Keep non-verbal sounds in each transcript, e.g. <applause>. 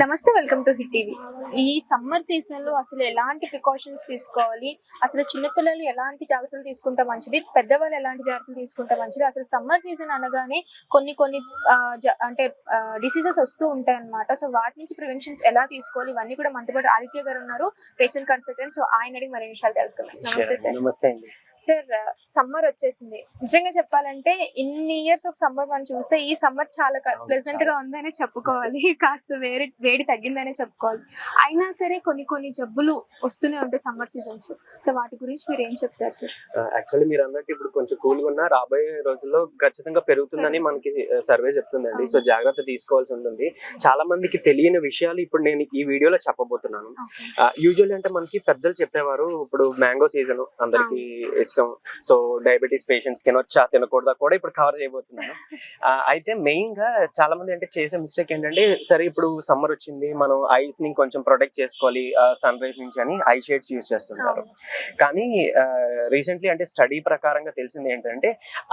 నమస్తే welcome to hit TV. ఈ summer సీజన్లో అసలు ఎలాంటి ప్రికాషన్స్ తీసుకోవాలి? అసలు చిన్నపిల్లలు ఎలాంటి జాగ్రత్తలు తీసుకుంటే మంచిది? పెద్దవాళ్ళు ఎలాంటి జాగ్రత్తలు తీసుకుంటే మంచిది? అసలు సమ్మర్ సీజన్ అనగానే కొన్ని కొన్ని అంటే డిసీజెస్ వస్తూ ఉంటాయి అన్నమాట. సో వాటి నుంచి ప్రివెన్షన్స్ ఎలా తీసుకోవాలి? ఇవన్నీ కూడా మనతో పాటు ఆదిత్య గారు ఉన్నారు పేషెంట్ కన్సల్టెంట్ సో ఆయన అడిగి మరిన్ని విషయాలు తెలుసుకుందాం. నమస్తే సార్ నమస్తే అండి. సార్ సమ్మర్ వచ్చేసింది. నిజంగా చెప్పాలంటే ఇన్ని ఇయర్స్ ఆఫ్ సమ్మర్ మనం చూస్తే ఈ సమ్మర్ చాలా ప్లెజెంట్గా ఉందనే చెప్పుకోవాలి. <laughs> కాస్త వేడి వేడి తగ్గిందనే చెప్పుకోవాలి. అయినా సరే కొన్ని కొన్ని జబ్బులు వస్తూనే ఉంటాయి సమ్మర్ సీజన్స్లో. సో వాటి గురించి మీరు ఏం చెప్తారు సార్? యాక్చువల్లీ మీరు అన్నట్టు ఇప్పుడు కొంచెం కూల్గా ఉన్నా రాబోయే రోజుల్లో ఖచ్చితంగా పెరుగుతుందని మనకి సర్వే చెప్తుందండి. సో జాగ్రత్త తీసుకోవాల్సి ఉంటుంది. చాలా మందికి తెలియని విషయాలు ఇప్పుడు నేను ఈ వీడియోలో చెప్పబోతున్నాను. యూజువల్లీ అంటే మనకి పెద్దలు చెప్పేవారు ఇప్పుడు మ్యాంగో సీజన్ అందరికి ఇష్టం సో డయాబెటీస్ పేషెంట్స్ తినొచ్చా తినకూడదా కూడా ఇప్పుడు కవర్ చేయబోతున్నాను. <laughs> అయితే మెయిన్గా చాలా మంది అంటే చేసే మిస్టేక్ ఏంటంటే సరే ఇప్పుడు సమ్మర్ వచ్చింది మనం ఐస్ని కొంచెం ప్రొటెక్ట్ చేసుకోవాలి సన్ రైజ్ నుంచి అని ఐ షేడ్స్ యూస్ చేస్తుంటారు. కానీ రీసెంట్లీ అంటే స్టడీ ప్రకారంగా తెలిసింది ఏంటంటే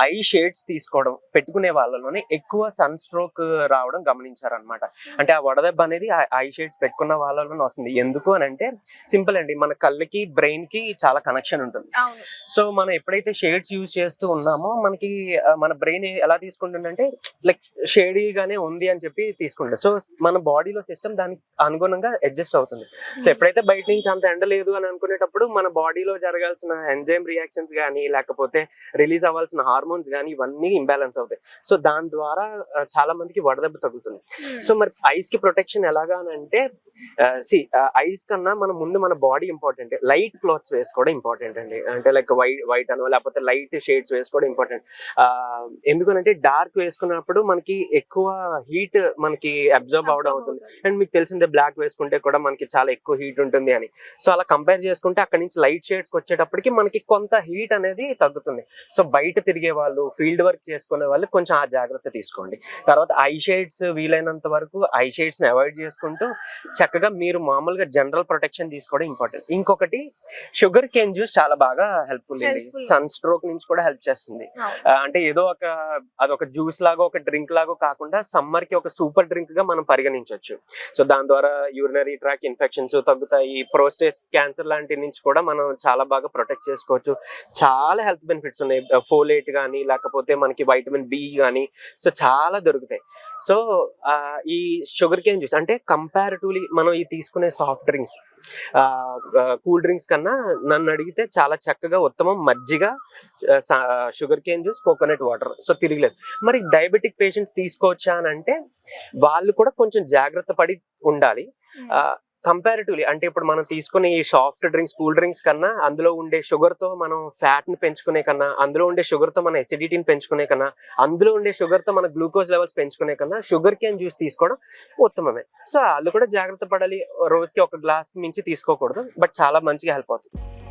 ఐ షేడ్స్ తీసుకోవడం పెట్టుకునే వాళ్ళలోనే ఎక్కువ సన్ స్ట్రోక్ రావడం గమనించారనమాట అంటే ఆ వడదెబ్బ అనేది ఐ షేడ్స్ పెట్టుకున్న వాళ్ళలోనే వస్తుంది. ఎందుకు అని అంటే సింపుల్ అండి మన కళ్ళకి బ్రెయిన్కి చాలా కనెక్షన్ ఉంటుంది. సో మనం ఎప్పుడైతే షేడ్స్ యూజ్ చేస్తూ ఉన్నామో మనకి మన బ్రెయిన్ ఎలా తీసుకుంటుందంటే లైక్ షేడీగానే ఉంది అని చెప్పి తీసుకుంటుంది. సో మన బాడీలో సిస్టమ్ దానికి అనుగుణంగా అడ్జస్ట్ అవుతుంది. సో ఎప్పుడైతే బయట నుంచి అంత ఎండ లేదు అని అనుకునేటప్పుడు మన బాడీలో జరగాల్సిన ఎంజైమ్ రియాక్షన్స్ కానీ లేకపోతే రిలీజ్ అవ్వాల్సిన హార్మోన్స్ కానీ ఇవన్నీ ఇంబ్యాలెన్స్ అవుతాయి. సో దాని ద్వారా చాలా మందికి వడదెబ్బ తగ్గుతుంది సో మరి ఐస్కి ప్రొటెక్షన్ ఎలాగా అంటే సి ఐస్ కన్నా మన ముందు మన బాడీ ఇంపార్టెంట్ లైట్ క్లాత్స్ వేసుకోవడం ఇంపార్టెంట్ అండి. అంటే లైక్ వైట్ వైట్ అనో లేకపోతే లైట్ షేడ్స్ వేసుకోవడం ఇంపార్టెంట్ ఎందుకనంటే డార్క్ వేసుకున్నప్పుడు మనకి ఎక్కువ హీట్ మనకి అబ్జర్వ్ అవడం అవుతుంది. అండ్ మీకు తెలిసిందే బ్లాక్ వేసుకుంటే కూడా మనకి చాలా ఎక్కువ హీట్ ఉంటుంది అని. సో అలా కంపేర్ చేసుకుంటే అక్కడ నుంచి లైట్ షేడ్స్ వచ్చేటప్పటికి మనకి కొంత హీట్ అనేది తగ్గుతుంది. సో బయట తిరిగే వాళ్ళు ఫీల్డ్ వర్క్ చేసుకునే వాళ్ళు కొంచెం ఆ జాగ్రత్త తీసుకోండి. తర్వాత ఐ షేడ్స్ వీలైనంత వరకు ఐ షేడ్స్ని అవాయిడ్ చేసుకుంటూ చక్కగా మీరు మామూలుగా జనరల్ ప్రొటెక్షన్ తీసుకోవడం ఇంపార్టెంట్ ఇంకొకటి షుగర్ కేన్ జ్యూస్ చాలా బాగా హెల్ప్ఫుల్. సన్ స్ట్రోక్ నుంచి కూడా హెల్ప్ చేస్తుంది. అంటే ఏదో ఒక అదొక జ్యూస్ లాగా ఒక డ్రింక్ లాగా కాకుండా సమ్మర్కి ఒక సూపర్ డ్రింక్గా మనం పరిగణించవచ్చు. సో దాని ద్వారా యూరినరీ ట్రాక్ ఇన్ఫెక్షన్స్ తగ్గుతాయి. ప్రోస్టేట్ క్యాన్సర్ లాంటి నుంచి కూడా మనం చాలా బాగా ప్రొటెక్ట్ చేసుకోవచ్చు. చాలా హెల్త్ బెనిఫిట్స్ ఉన్నాయి. ఫోలేట్ కానీ లేకపోతే మనకి వైటమిన్ బి కానీ సో చాలా దొరుకుతాయి. సో ఈ షుగర్ కేన్ జ్యూస్ అంటే కంపారిటివ్లీ మనం ఈ తీసుకునే సాఫ్ట్ డ్రింక్స్ కూల్ డ్రింక్స్ కన్నా నన్ను అడిగితే చాలా చక్కగా ఉత్తమం మజ్జిగ sugarcane juice coconut water so తిరగలేదు. మరి డయాబెటిక్ పేషెంట్స్ తీసుకోవచ్చా అని అంటే వాళ్ళు కూడా కొంచెం జాగ్రత్త పడి ఉండాలి. కంపారిటివ్లీ అంటే ఇప్పుడు మనం తీసుకునే ఈ సాఫ్ట్ డ్రింక్స్ కూల్ డ్రింక్స్ కన్నా అందులో ఉండే షుగర్తో మనం ఫ్యాట్ని పెంచుకునే కన్నా అందులో ఉండే షుగర్తో మన ఎసిడిటీని పెంచుకునే కన్నా అందులో ఉండే షుగర్తో మన గ్లూకోజ్ లెవెల్స్ పెంచుకునే కన్నా షుగర్ క్యాన్ జ్యూస్ తీసుకోవడం ఉత్తమమే. సో వాళ్ళు కూడా జాగ్రత్త పడాలి రోజుకి ఒక గ్లాస్ మించి తీసుకోకూడదు బట్ చాలా మంచిగా హెల్ప్ అవుతుంది.